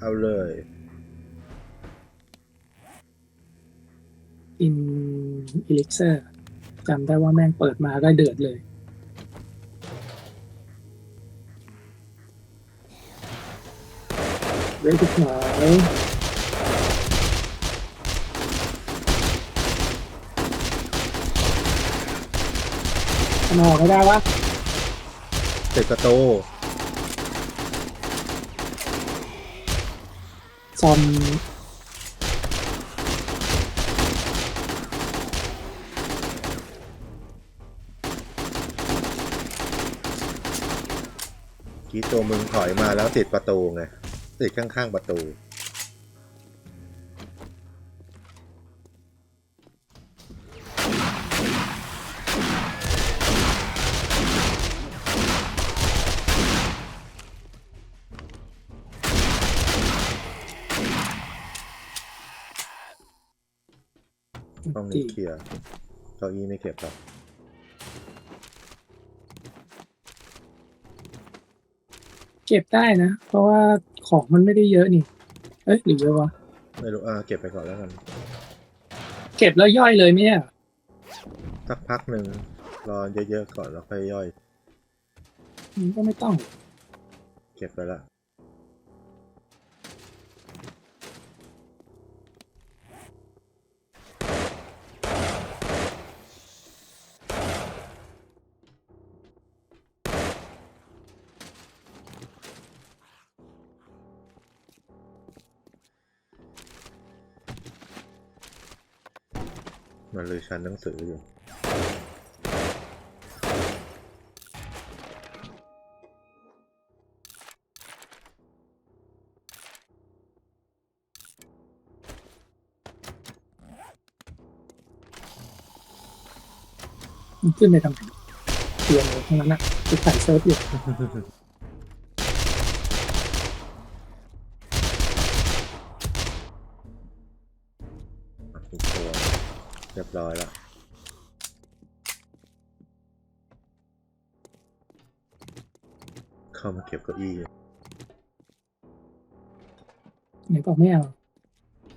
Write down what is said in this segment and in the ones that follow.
เอาเลยอินอิลิกเซอร์จำได้ว่าแม่งเปิดมาก็เดือดเลยเว้ยทุกหน่อยทำไมออกไม่ได้วะติดประตู ซอมกี้ตัวมึงถอยมาแล้วติดประตูไงติดข้างๆประตู ห้องตีนี้เคลียร์เก้าอี้ไม่เก็บหรอกเก็บได้นะ เพราะว่าของมันไม่ได้เยอะนี่ เอ้ยหรือเยอะวะไม่รู้อ่าเก็บไปก่อนแล้วกันเก็บแล้วย่อยเลยไหมเนี่ยสักพักหนึ่งรอเยอะๆก่อนแล้วค่อยย่อย มันก็ไม่ต้อง เก็บไปละ มันเลยชั้นหนังสืออยู่มันขึ้นไปทำไมเตียงเลยทั้งนั้นอะคือใส่เซิร์ฟอยู่ เข้ามาเก็บเก้าอี้ไหนบอกไม่เอา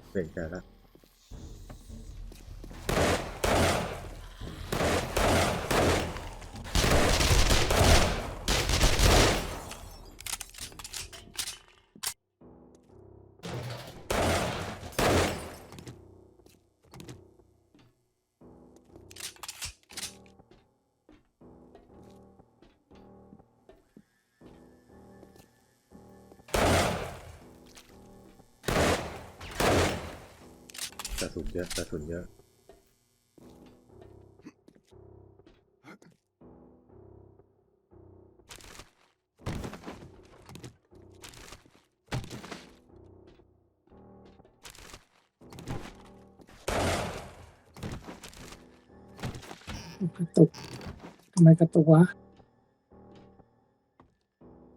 เปลี่ยนใจละ เยอะกระสุนเยอะกระตุกทำไมกระตุกวะ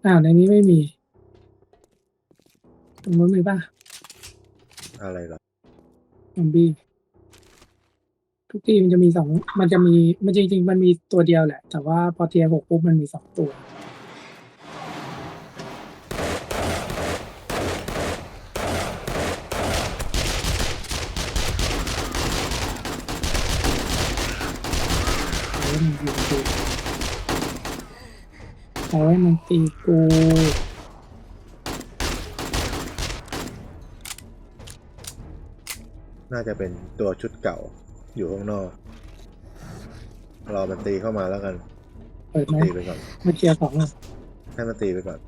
อ้าวในนี้ไม่มีตรงนู้นมีป่ะ อะไรเหรอ ซอมบี้ทุกทีมันจะมีสองมันจะมีมันจริงๆมันมีตัวเดียวแหละ แต่ว่าพอเทียร์หกปุ๊บมันมีสองตัวเอาไว้มันยิงกูเอาไว้มันตีกู น่าจะเป็นตัวชุดเก่าอยู่ข้างนอก รอมันตีเข้ามาแล้วกัน เปิดไหมตีไปก่อนมาเคลียร์ของอะให้มันตีไปก่อน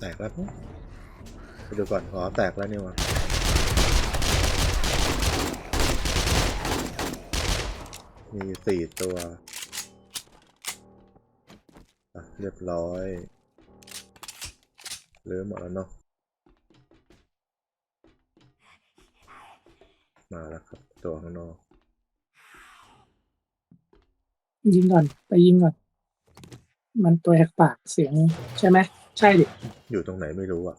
แตกแล้วปุ๊บไปดูก่อนอ๋อแตกแล้วนี่หวะ มีสี่ตัวอะเรียบร้อยเหลือหมดแล้วเนาะมาแล้วครับ ตัวข้างนอกยิงก่อน ไปยิงก่อน มันตัวแหกปากเสียงใช่ไหม ใช่ดิ อยู่ตรงไหนไม่รู้อะ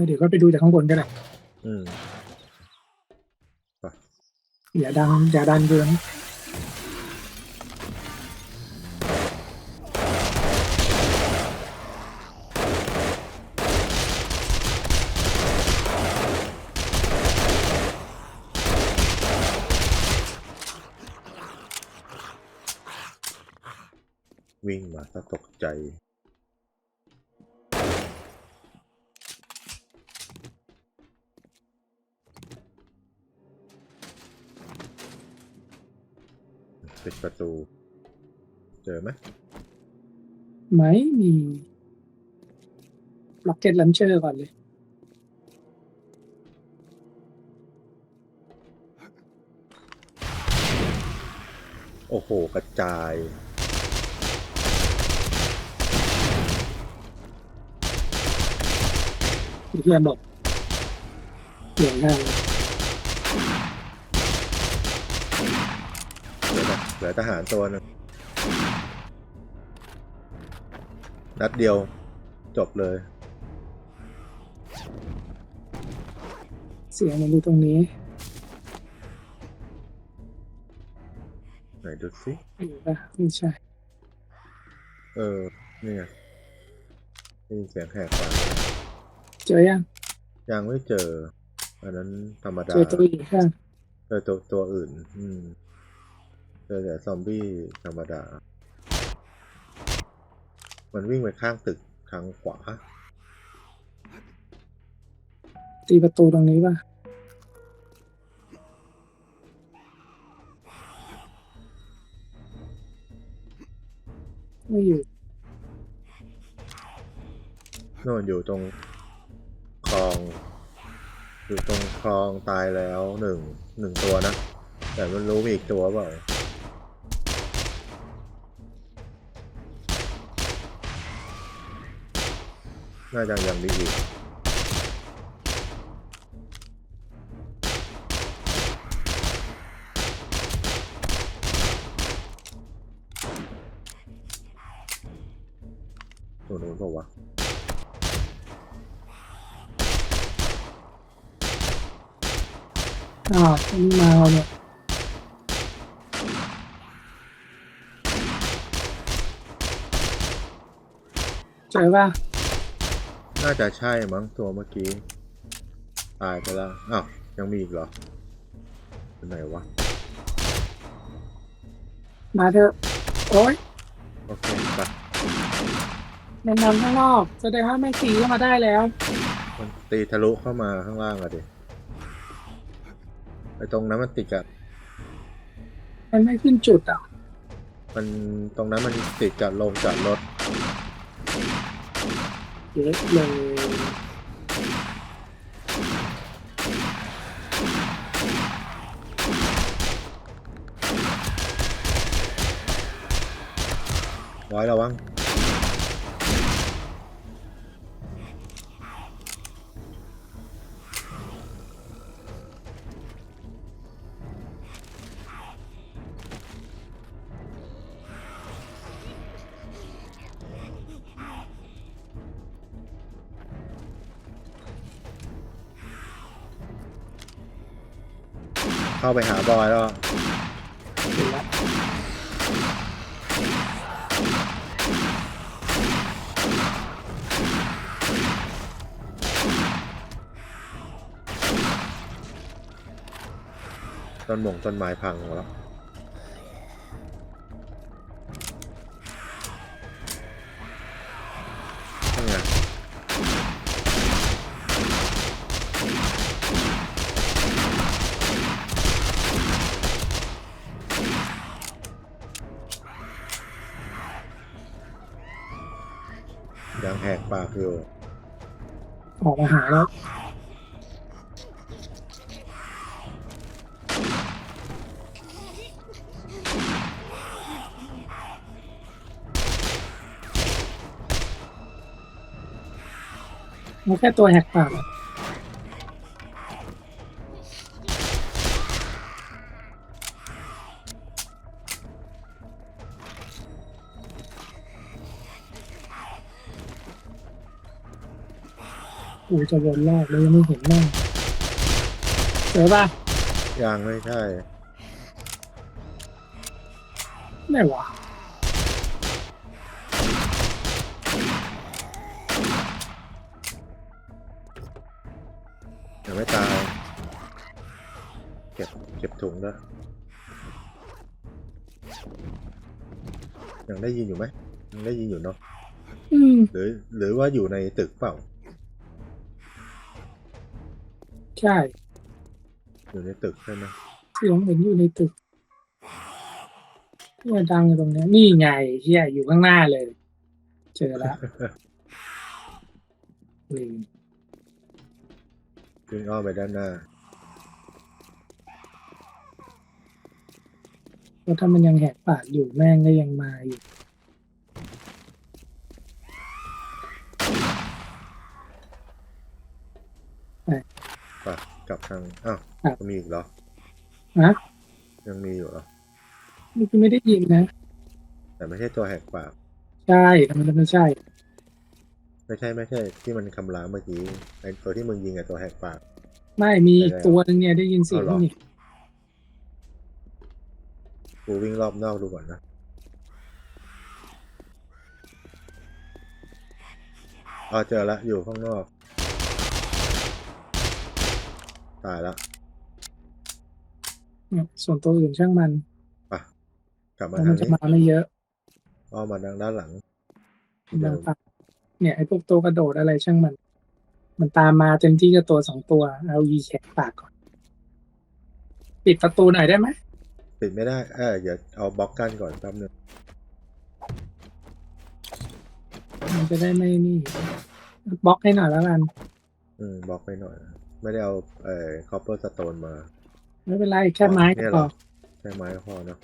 อเดี๋ยวก็ไปดูจากข้างบนก็ได้อืมอย่าดังอย่าดันเกินวิ่งมาซะตกใจ ปิดประตู เจอไหมไม่มีล็อกเก็ตลันเชอร์ก่อนเลย โอ้โห กระจายเพื่อนบอกเสียงดัง เหลือแต่เหลือทหารตัวหนึงนัดเดียวจบเลย เสียงมันอยู่ตรงนี้ ไหนดูสิอยู่ปะไม่ใช่ เออ นี่ไงได้ยินเสียงแหกปากเจอยัง ยังไม่เจอ อันนั้นธรรมดา เจอตัวอีกข้างเจอตัวตัวอื่น อืม เจอแต่ซอมบี้ธรรมดา มันวิ่งไปข้างตึกทางขวา ตีประตูตรงนี้ป่ะ ไม่อยู่ โน่นอยู่ตรงคลอง อยู่ตรงคลองตายแล้วหนึ่งหนึ่งตัวนะ แต่มันรู้มีอีกตัวเปล่า น่าจะยังมีอีกตัวนู้นเปล่าวะอ้าวนนี้มาเอาเนี่ยเจอป่ะ น่าจะใช่มั้งตัวเมื่อกี้ ตายไปแล้ว อ้าว ยังมีอีกเหรอเป็นไหนวะ มาเถอะ โอ๊ยโอเคไปแนะนำข้างนอกแสดงว่าไม่ตีเข้ามาได้แล้ว มันตีทะลุเข้ามาข้างล่างอะดิไอตรงนั้นมันติดกับมันไม่ขึ้นจุดอะ มันตรงนั้นมันติดกับลงจอดรถ เยอะเเข้าไปหาบอยแล้วเห็นแล้วต้นหมงต้นไม้พังหมดแล้ว อยู่ออกมาหาแล้วมันแค่ตัวแหกปาก กูจะวนรอบแล้วยังไม่เห็นแม่งเจอปะยังไม่ใช่ไหนวะยังไม่ตาย เก็บเก็บถุงด้วยยังได้ยินอยู่ไหมยังได้ยินอยู่เนาะอืม หรือหรือว่าอยู่ในตึกเปล่า ใช่อยู่ในตึกใช่ไหมเสียงเหมือนอยู่ในตึกที่มันดังอยู่ตรงเนี้ยนี่ไงเฮียอยู่ข้างหน้าเลย เจอแล้วนี่วิ่งอ้อมไปด้านหน้าเพราะถ้ามันยังแหกปากอยู่แม่งก็ยังมาอยู่ ปะกลับทางอ้าวครับมีอีกเหรอนะยังมีอยู่เหรอนี่คือไม่ได้ยินนะ แต่ไม่ใช่ตัวแหกปากใช่ทำไมจะไม่ใช่ ไม่ใช่ไม่ใช่ ที่มันคำรามเมื่อกี้ไอตัวที่มึงยิงไอตัวแหกปาก ไม่มีอีกตัวหนึงเนี่ยได้ยินเสียงเอาเหรอนี่กูวิ่งรอบนอกดูก่อนนะอ๋อเจอละอยู่ข้างนอก ตายละเนี่ยส่วนตัวอื่นช่างมันปะกลับเพมาราะทามังนจะนี้มาไม่เยอะอ้อมมาทางด้านหลังมันจะตามเนี่ยไอ้พวกตัวกระโดดอะไรช่างมัน มันตามมาเต็มที่ก็ตัวสองตัวเอายีแขกปากก่อน ปิดประตูหน่อยได้ไหมปิดไม่ได้เออเดี๋ยวเอาบล็อกกันก่อนแป๊บนึงมันจะได้ไม่นี่บล็อกให้หน่อยแล้วกัน อืมบล็อกไปหน่อย ไม่ได้เอาเอ่อคอปเปอร์สโตนมาไม่เป็นไรแค่ไม้ก็เนี่ยพเหรออใช้ไม้ก็พอเนอะ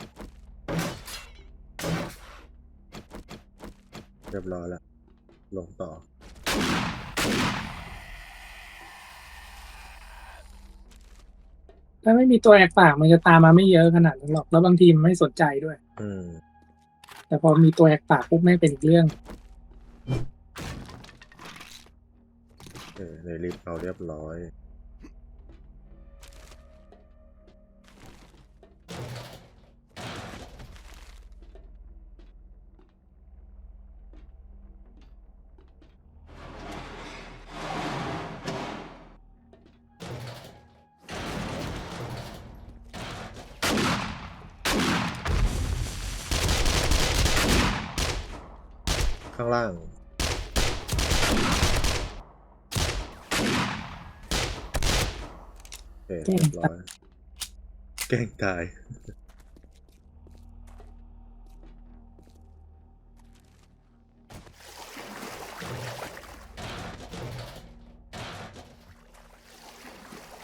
เรียบร้อยแล้วลงต่อ ถ้าไม่มีตัวแอกปากมันจะตามมาไม่เยอะขนาดนั้นหรอก แล้วบางทีมันไม่สนใจด้วย อืม แต่พอมีตัวแอกปากปุ๊บไม่งเป็นอีกเรื่อง เออในลิฟต์เอาเรียบร้อย โอเคเรียบร้อยแกล้งตาย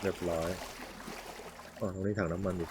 เรียบร้อยอ๋อตรงนี้ถังน้ำมันอีก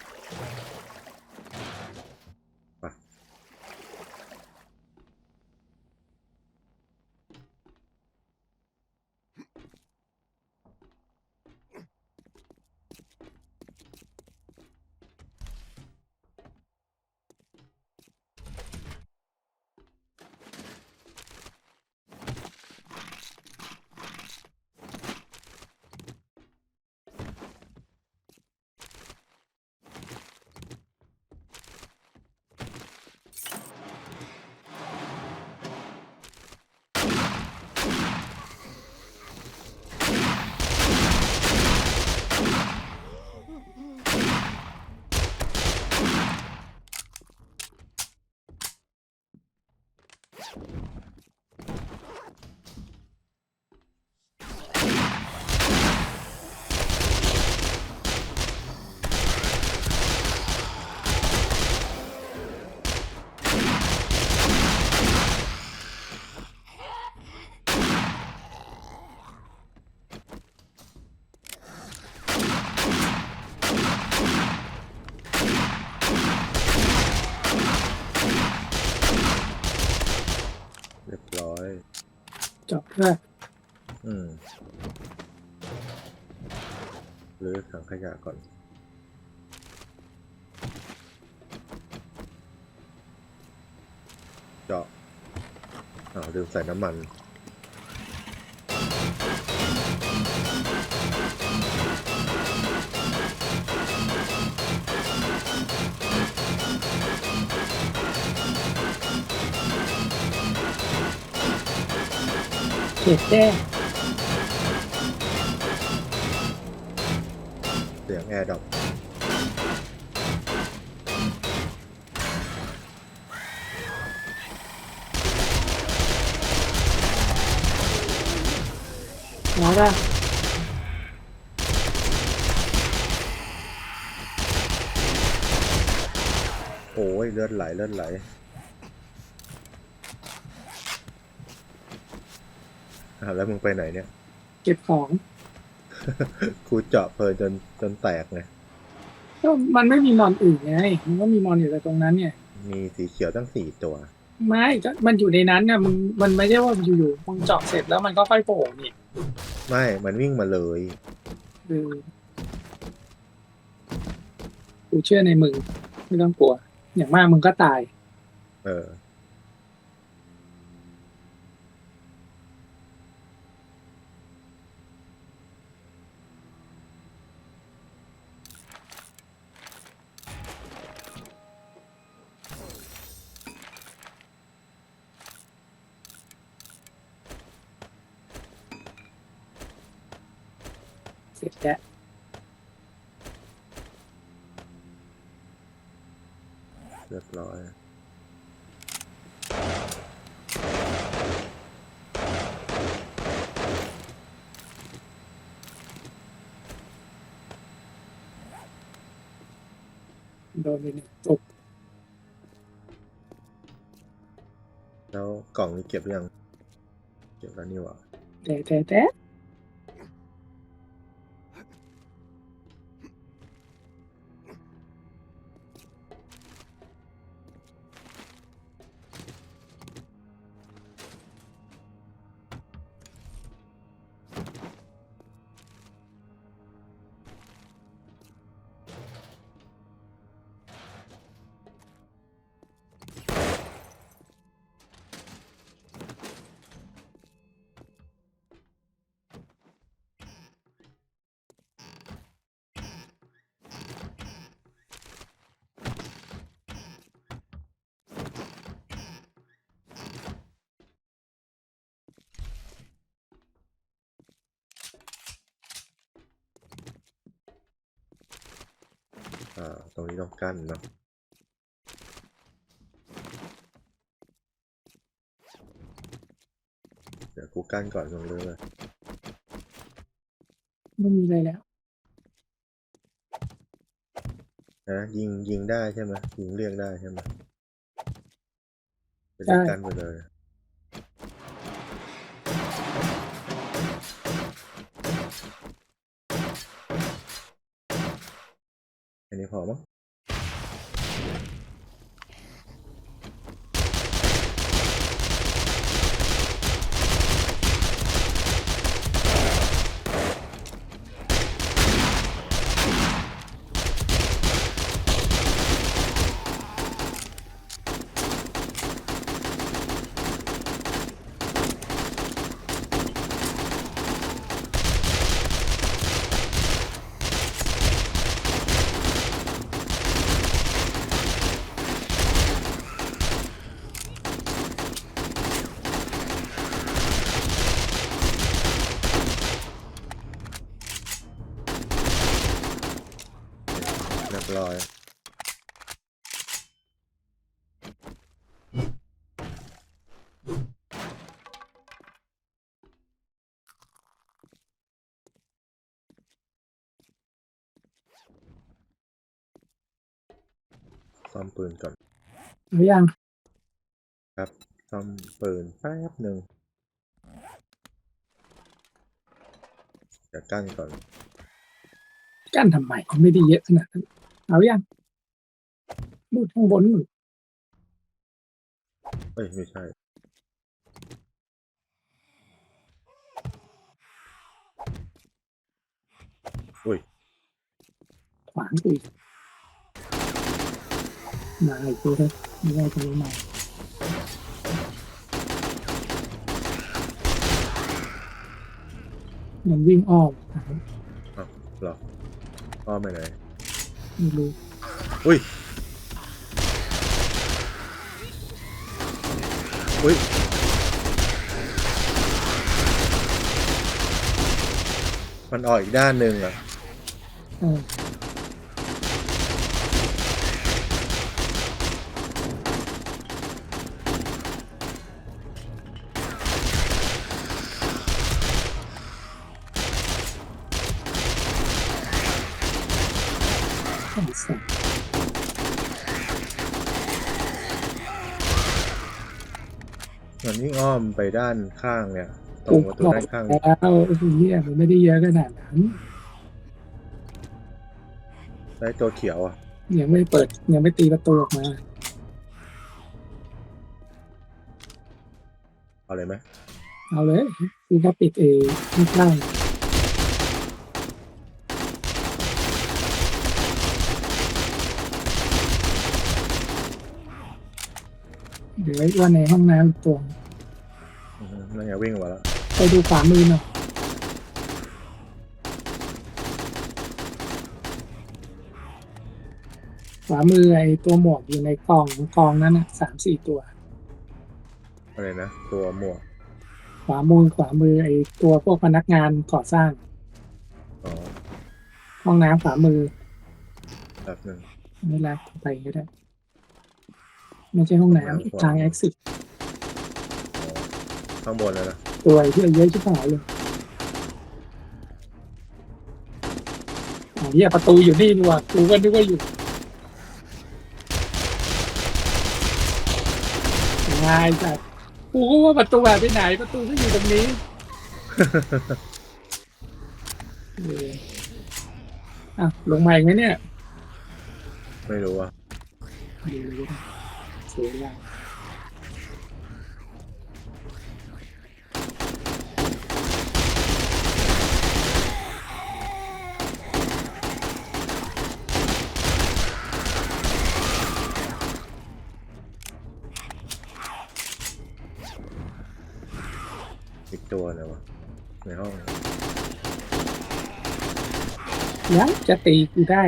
จบเพื่ออืมหรือถังขยะก่อน เจาะอ้าวลืมใส่น้ำมัน เด็กแจ้งเสียงแอร์ดับแล้วก็โอ้ยเลือดไหลเลือดไหลอะแล้วมึงไปไหนเนี่ย เก็บของกูเจาะเพลินจนจนแตกไงก็มันไม่มีมอนอื่นไง มันก็มีมอนอยู่แต่ตรงนั้นเนี่ย มีสีเขียวตั้งสี่ตัว ไม่ก็มันอยู่ในนั้นเนี่ยมึงมันไม่ใช่ว่าอยู่ๆมึงเจาะเสร็จแล้วมันก็ค่อยโผล่นี่ไม่ มันวิ่งมาเลย คือกูเชื่อในมึงไม่ต้องกลัว อย่างมากมึงก็ตาย เออ เสร็จแล้วเรียบร้อยโดนไปหนึ่งตกแล้วกล่องนี้เก็บยัง เก็บแล้วนี่หว่าแต่แต่แต่ อ่า ตรงนี้ต้องกั้นเนาะเดี๋ยวกูกั้นก่อนตรงเรือเลยไม่มีอะไรแล้วนะยิงยิงได้ใช่ไหมยิงเรียกได้ใช่ไหมจะได้ได้กั้นไปเลย อั ซ่อมปืนก่อนหรือยังครับซ่อมปืนแป๊บหนึ่งเดี๋ยวกั้นก่อน กั้นทำไมไม่ได้เยอะขนาดนั้นเอายังดูดข้างบนนู่นเอ้ยไม่ใช่อุ้ยขวางกูอีก มาอีกตัวเลยไม่ได้ตัวใหม่มันวิ่งอ้อมหายอ้าวเหรออ้อมไปไหนไม่รู้อุ้ยอุ้ยมันออกอีกด้านหนึ่งอะเออไอ้สัส มันยิ่งอ้อมไปด้านข้างเนี่ยตรงประตูบอกด้านข้างแล้วไอ้เหี้ยมันไม่ได้เยอะขนาดนั้นได้ตัวเขียวอะ ยังไม่เปิด ยังไม่ตีประตูออกมา เอาเลยไหมเอาเลยกูก็ปิดเองไม่กล้าเดี๋ยวไว้ว่าในห้องน้ำตัวอือฮึ นั่นไงวิ่งมาแล้วไปดูขวามือหน่อยขวามือไอ้ตัวหมวกอยู่ในกล่องกองนั้นนะสามสี่ตัว อะไรนะ ตัวหมวกขวามือขวามือไอ้ตัวพวกพนักงานก่อสร้างอ๋อห้องน้ำขวามือแบบหนึ่งไม่รักไปก็ได้ ไม่ใช่ห้องห้องน้ำน้ำทาง exit อ๋อ ข้างบนแล้วนะตัวที่เยอะชิบหายเลยอ๋อเหี้ยประตูอยู่นี่นี่หว่ากูก็นึกว่าอยู่ง่ายจัดกูก็ว่าประตูหายไปไหน ประตูก็อยู่ตรงนี้ เอออะลงมาอีกไหมเนี่ยไม่รู้อะ ดูเลยก็ได้เสียเวลาอี ตัวเลยวะในห้องแล้วจะตีกูได้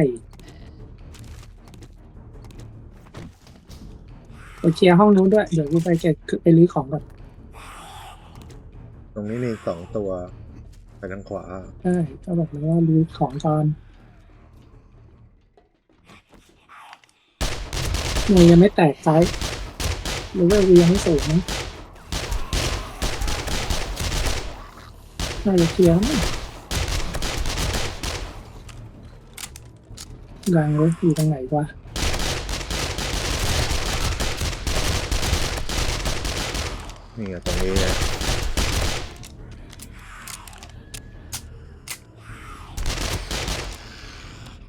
ไปเคลียร์ห้องนู้นด้วย เดี๋ยวกูไปเก็บไปรื้อของก่อนตรงนี้มีสองตัวไปทางขวาใช่ก็บอกแล้วว่ารื้อของก่อนหน่วยยังไม่แตกไซส์หรือว่าวียังไม่สูงนะ น่าจะเคลียร์มั้งรังเลยอยู่ตรงไหนวะนี่ตรงนี้นะ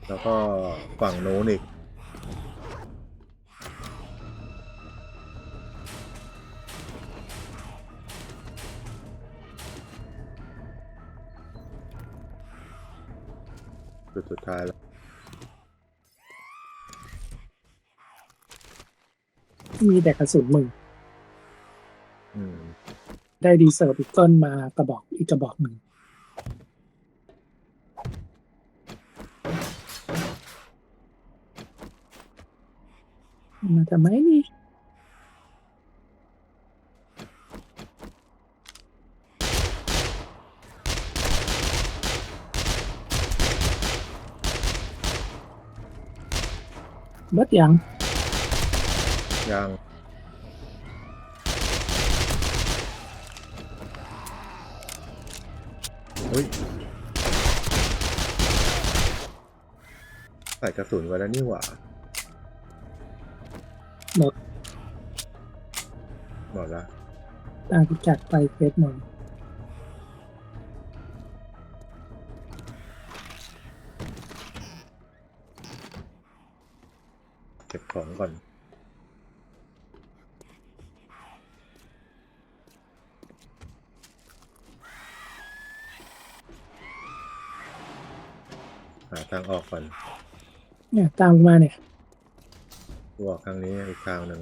แล้วก็ฝั่งโน้นอีก จุดสุดท้ายแล้วมีแต่กระสุนมึง อืมได้ดีเซอร์พิกเกิลมากระบอกอีกกระบอกหนึ่งมาทำไมนี่ บิดยังยังอุ้ยใส่กระสุนไว้แล้วนี่หว่าหมดหมดละตามพิกัดไปเฟสหนึ่ง เก็บของก่อน หาทางออกก่อนเนี่ยตามมาเนี่ยกูออกทางนี้อีกทางหนึ่ง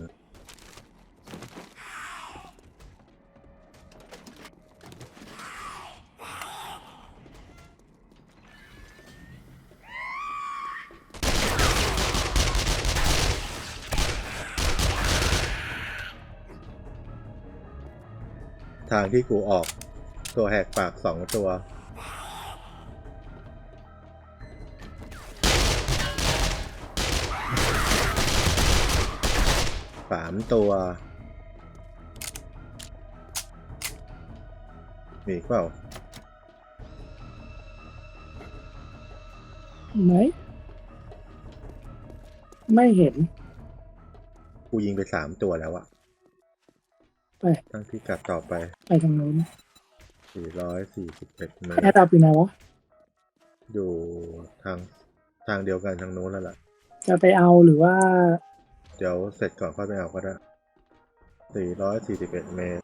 ทางที่กูออก ตัวแหกปากสองตัว สามตัว มีเปล่า ไหน ไม่เห็น กูยิงไปสามตัวแล้วอะ ไป ตั้งพิกัดต่อไป ไปทางนู้นสี่ร้อยสี่สิบเอ็ดเมตแอรดดับอยู่ไหนวะ อยู่ทางทางเดียวกันทางนู้นแล้วล่ะ จะไปเอาหรือว่า เดี๋ยวเสร็จก่อนค่อยไปเอาก็ได้สี่ร้อยสี่สิบเอ็ดเมตร